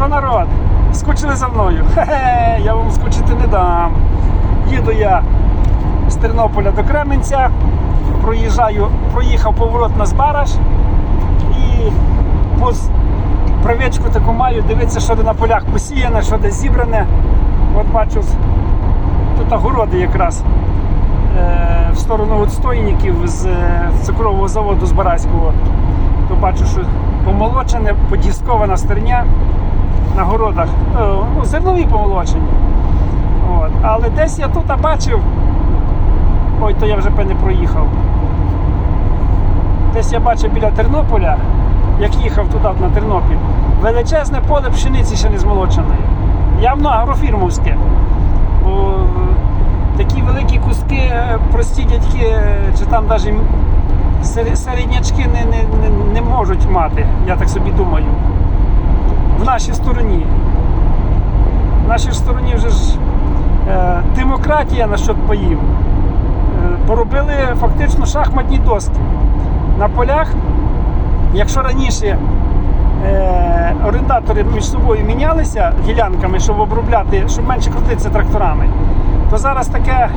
Що народ? Скучили за мною? Хе-хе, я вам скучити не дам. Їду я з Тернополя до Кременця, проїжджаю, проїхав поворот на Збараж і по з- привичку таку маю, дивитися, що де на полях посіяне, що де зібране. От бачу, тут огороди якраз е, в сторону відстойників з е, цукрового заводу з Бараського. То бачу, що помолочене, подіскована стерня на городах. Е, ну, зернові помолочені. От. Але десь я тут бачив. Ой, то я вже певне проїхав. Десь я бачив біля Тернополя, як їхав туди на Тернопіль, величезне поле пшениці ще не змолоченої. Явно агрофірмовське. Бо е, такі великі куски е, прості дядьки, чи там навіть середнячки не, не, не, не можуть мати, я так собі думаю. В нашій стороні. В нашій стороні вже ж е, демократія насчет паїв. Е, поробили фактично шахматні доски. На полях, якщо раніше е, орендатори між собою мінялися ділянками, щоб обробляти, щоб менше крутитися тракторами, то зараз таке.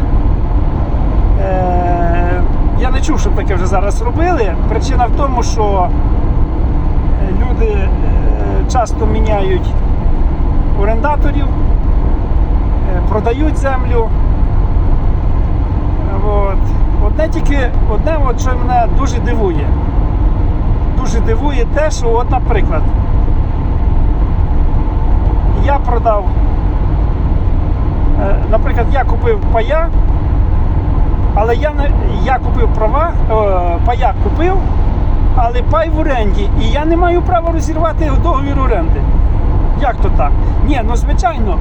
Е, я не чув, щоб таке вже зараз робили. Причина в тому, що е, люди часто міняють орендаторів, е, продають землю. От. Одне тільки, одне, от, що мене дуже дивує. Дуже дивує те, що, от, наприклад, я продав, е, наприклад, я купив пая, але я, не, я купив права, е, паяк купив, але пай в оренді, і я не маю права розірвати договір оренди. Як то так? Ні, ну звичайно,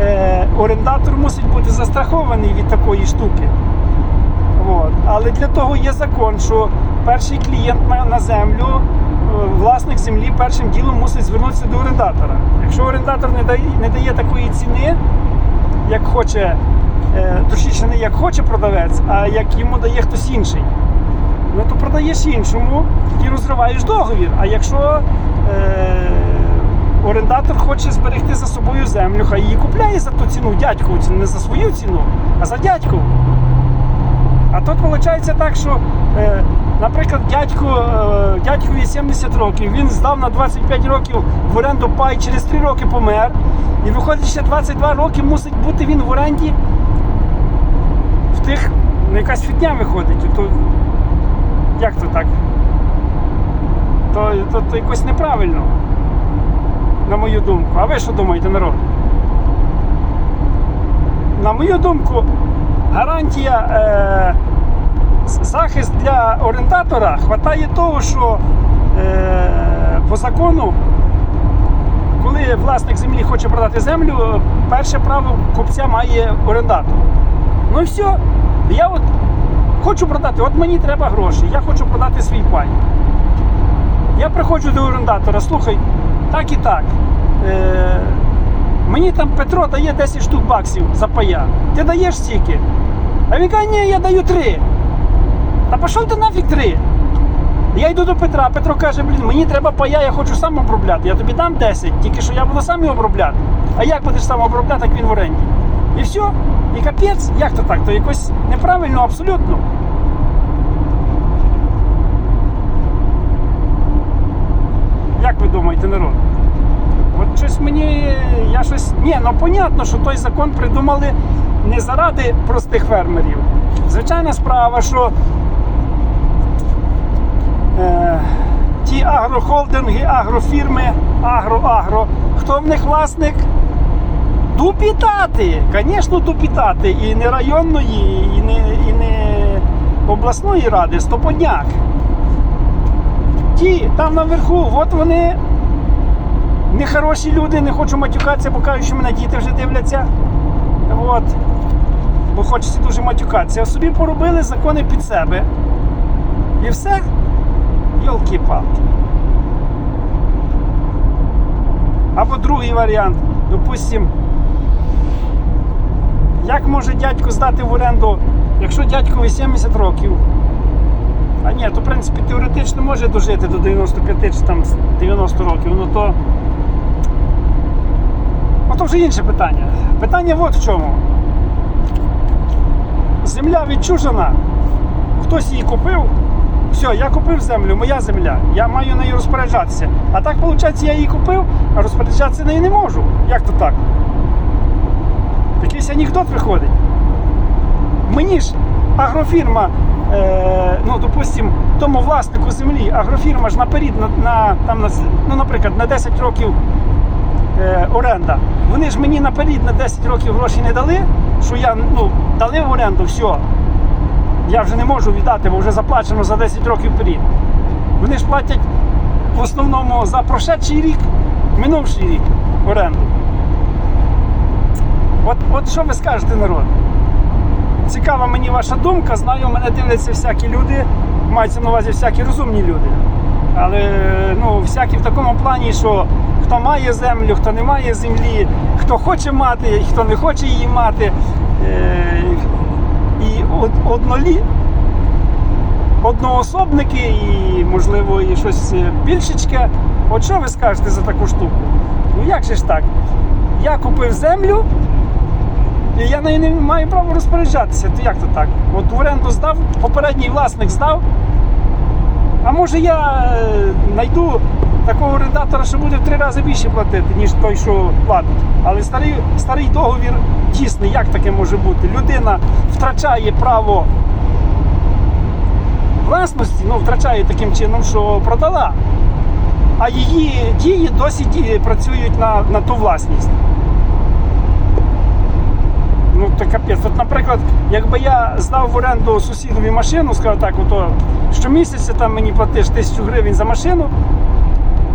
е, орендатор мусить бути застрахований від такої штуки. От. Але для того є закон, що перший клієнт на, землю, е, власник землі першим ділом мусить звернутися до орендатора. Якщо орендатор не дає, не дає такої ціни, як хоче, е, точніше не як хоче продавець, а як йому дає хтось інший, ну то продаєш іншому і розриваєш договір. А якщо е, орендатор хоче зберегти за собою землю, хай її купляє за ту ціну дядьку, не за свою ціну, а за дядьку. А тут виходить так, що, е, наприклад, дядьку, е, дядькові 70 років, він здав на 25 років в оренду пай, через 3 роки помер. І виходить, ще 22 роки мусить бути він в оренді в тих, ну якась фігня виходить. Як то так? То, то, то якось неправильно, на мою думку. А ви що думаєте, народ? На мою думку, гарантія е, захист для орендатора хватає того, що е, по закону, коли власник землі хоче продати землю, перше право купця має орендатор. Ну і все. Я от хочу продати, от мені треба гроші, я хочу продати свій пай. Я приходжу до орендатора, слухай, так і так. Е, Мені там Петро дає 10 штук баксів за пая. Ти даєш стільки? А він каже, ні, я даю 3. Та пішов ти нафіг 3. Я йду до Петра, Петро каже, блін, мені треба пая, я хочу сам обробляти. Я тобі дам 10, тільки що я буду сам його обробляти. А як будеш сам обробляти, як він в оренді? І все. І капець, як то так? То якось неправильно абсолютно. Як ви думаєте, народ? От щось мені, я щось. Ні, ну понятно, що той закон придумали не заради простих фермерів. Звичайна справа, що е, ті агрохолдинги, агрофірми, агро-агро, хто в них власник? Дупітати, звісно, дупітати. І не районної, і не, і не обласної ради, стоподняк. Ті там наверху, от вони нехороші люди, не хочу матюкатися, бо кажуть, що мене діти вже дивляться. От. Бо хочеться дуже матюкатися. А собі поробили закони під себе. І все. Йолки-палки. Або другий варіант. Допустим, як може дядько здати в оренду, якщо дядькові 70 років, а ні, то в принципі теоретично може дожити до 95 чи там 90 років, ну то вже інше питання. Питання от в чому. Земля відчужена, хтось її купив. Все, я купив землю, моя земля, я маю нею розпоряджатися. А так, виходить, я її купив, а розпоряджатися нею не можу. Як то так? Якийсь анекдот виходить. Мені ж агрофірма, е, ну, допустим, тому власнику землі, агрофірма ж наперед, на, на, там, на, ну, наприклад, на 10 років е, оренда. Вони ж мені наперед на 10 років гроші не дали, що я ну, дали в оренду, все. Я вже не можу віддати, бо вже заплачено за 10 років вперед. Вони ж платять в основному за прошедший рік, минувший рік оренду. От, от що ви скажете, народ? Цікава мені ваша думка. Знаю, мене дивляться всякі люди, мається на увазі всякі розумні люди. Але ну, всякі в такому плані, що хто має землю, хто не має землі, хто хоче мати, хто не хоче її мати. Е, і однолі, одноособники, і, можливо, і щось більшечке. От що ви скажете за таку штуку? Ну як же ж так? Я купив землю, я нею не маю права розпоряджатися. То як то так? От в оренду здав, попередній власник здав. А може я знайду такого орендатора, що буде в три рази більше платити, ніж той, що платить. Але старий, старий договір дійсний, як таке може бути? Людина втрачає право власності, ну втрачає таким чином, що продала. А її дії досі працюють на, на ту власність. Ну, то капець. От, наприклад, якби я здав в оренду сусідові машину, сказав так, ото щомісяця там мені платиш тисячу гривень за машину,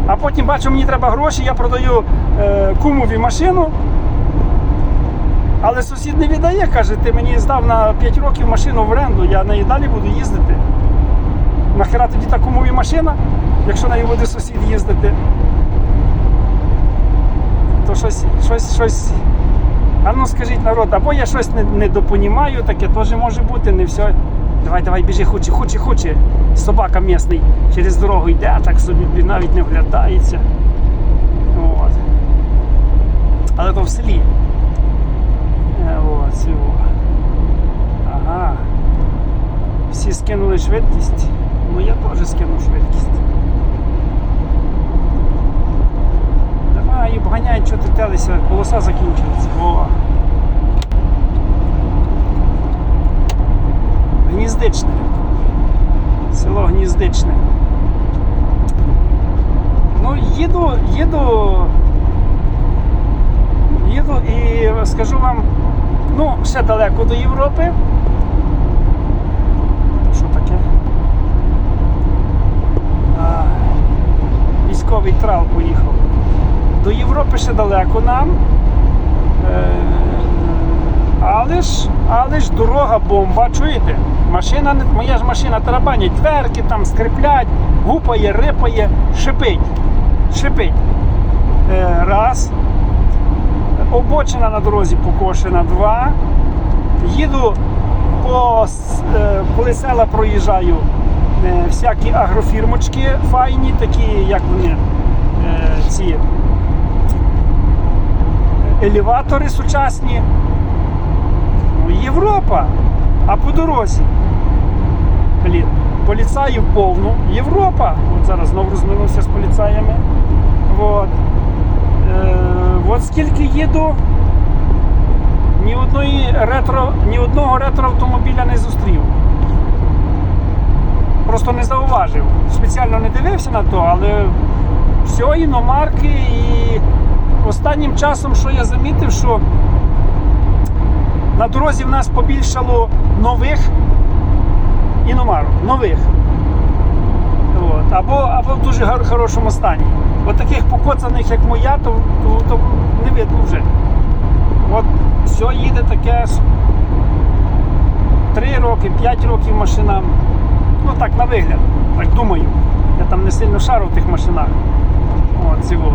а потім бачу, мені треба гроші, я продаю е, кумові машину. Але сусід не віддає, каже, ти мені здав на 5 років машину в оренду, я нею далі буду їздити. Нахера тоді та кумові машина, якщо нею буде сусід їздити. То щось, щось, щось. А ну скажіть народ, або я щось не, недопонімаю, таке теж може бути, не все. Давай, давай, біжи, хоче, хоче, хоче. Собака місний через дорогу йде, а так собі навіть не вглядається. От. Але то в селі. Е, От, цього. Ага. Всі скинули швидкість. Ну я теж скинув швидкість. Давай, обганяй, що ти телися, полоса закінчується. О. Гніздичне. Село Гніздичне. Ну, їду, їду. Їду і скажу вам, ну, ще далеко до Європи. Що таке? А, військовий трал поїхав. До Європи ще далеко нам. Е, але ж, але ж дорога бомба, чуєте? Машина, моя ж машина тарабанять, дверки там скриплять, гупає, рипає, шипить. Шипить. Е, раз. Обочина на дорозі покошена, два. Їду по е, коли проїжджаю, всякі агрофірмочки файні, такі, як вони, ці елеватори сучасні. Ну, Європа. А по дорозі. Блін, поліцаїв повну. Європа. От зараз знову розминувся з поліцаями. От. Е, от скільки їду, ні одної ретро, ні одного ретроавтомобіля не зустрів. Просто не зауважив. Спеціально не дивився на то, але все, іномарки і останнім часом, що я замітив, що на дорозі в нас побільшало нових іномарок. Нових. От. Або, або в дуже хорошому стані. От таких покоцаних, як моя, то, то, то не видно вже. От все їде таке 3 роки, 5 років машинам. Ну так, на вигляд, так думаю. Я там не сильно шару в тих машинах. От, цього.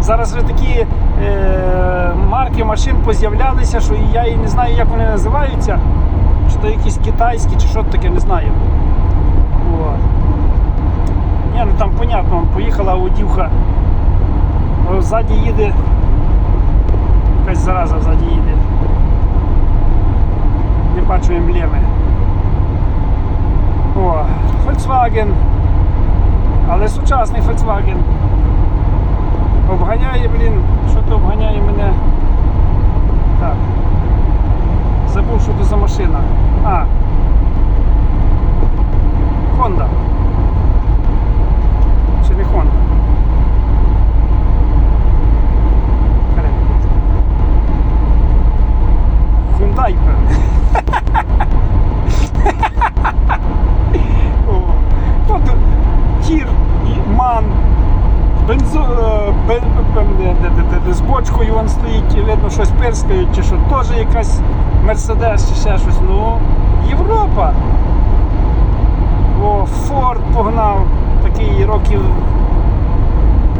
Зараз вже такі е, марки машин поз'являлися, що я і не знаю, як вони називаються. Чи то якісь китайські, чи що таке, не знаю. От. Ні, ну там понятно, поїхала Аудюха. О, Ззаді їде якась зараза ззаді їде. Не бачу емблеми. О, Volkswagen. Але сучасний Volkswagen. Обганяє, блін, що то обганяє мене. Так. Забув, що це за машина. А. Honda. Чи не Honda? Хрен. Hyundai, певне. О, От тір і ман. Бензо, е, бен, бен, де, де, де, де, де, з бочкою він стоїть, і видно, чи що теж якась Мерседес, чи ще щось. Ну, Європа. О, Форд погнав, такий років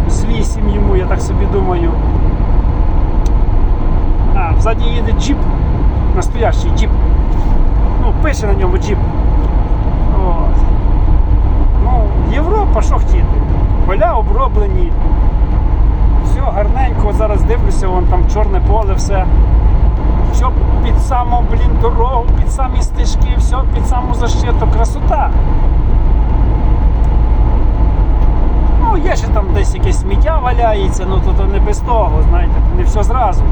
з вісім йому, я так собі думаю. А, ззаді їде джіп. Настоящий джіп. Ну, пише на ньому джіп. От. Ну, Європа, що хотіти? Поля оброблені. Гарненько, зараз дивлюся, вон там чорне поле, все. Все під саму, блін, дорогу, під самі стежки, все під саму защиту, красота. Ну, є ще там десь якесь сміття валяється, ну то не без того, знаєте, не все зразу.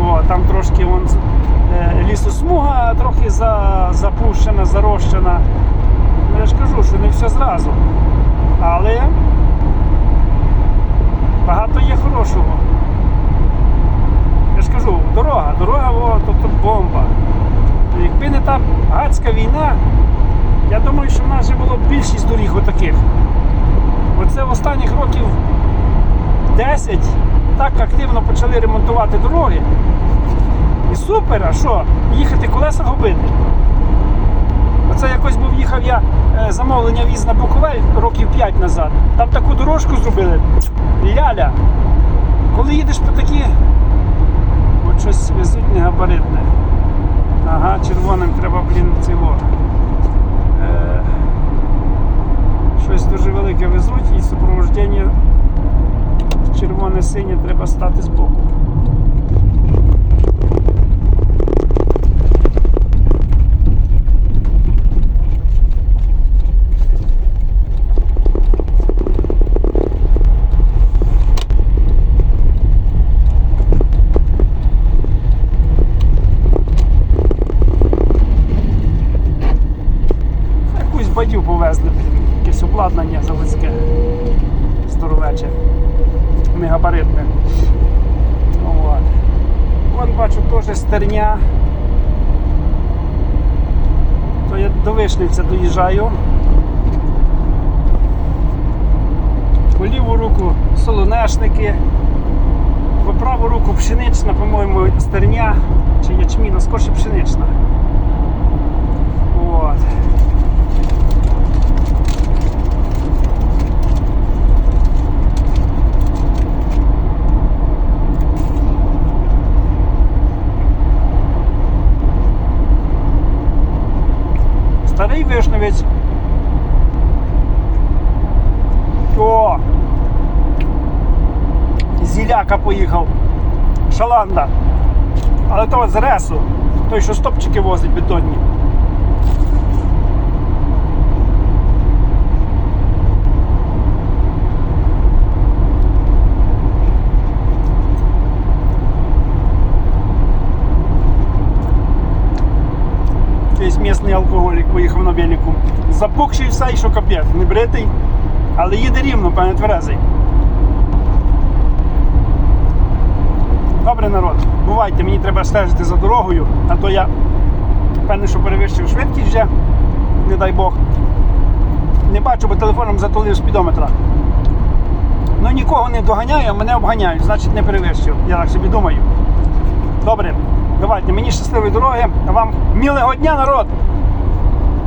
О, там трошки вон, е, лісосмуга трохи за, запущена, зарощена. Ну, я ж кажу, що не все зразу. Але багато є хорошого. Я ж кажу, дорога, дорога, о, тобто бомба. Якби не та гадська війна, я думаю, що в нас вже було більшість доріг отаких. Оце в останніх років 10 так активно почали ремонтувати дороги. І супер, а що? Їхати колеса губити. Оце якось був їхав я замовлення віз на Буковель років 5 назад. Там таку дорожку зробили. Ляля. Коли їдеш по такі. От щось везуть негабаритне. Ага, червоним треба, блін, цього. Е, щось дуже велике везуть і супроводження червоне-синє треба стати збоку. Якусь бадю повезли, блін, якесь обладнання заводське. Здоровече. Негабаритне. От. Вон бачу теж стерня. То я до Вишнівця доїжджаю. По ліву руку солонешники, по праву руку пшенична, по-моєму, стерня чи ячміна, скорше пшенична. От. Старий вишневець. О! Зіляка поїхав. Шаланда. Але того з ресу. Той, що стопчики возить бетонні. Якийсь місний алкоголік поїхав на велику. Запухший все, і що капець, не бритий, але їде рівно, певне тверезий. Добре, народ, бувайте, мені треба стежити за дорогою, а то я певне, що перевищив швидкість вже, не дай Бог. Не бачу, бо телефоном затулив спідометра. Ну нікого не доганяю, а мене обганяють, значить не перевищив. Я так собі думаю. Добре, давайте, мені щасливої дороги, вам милого дня, народ!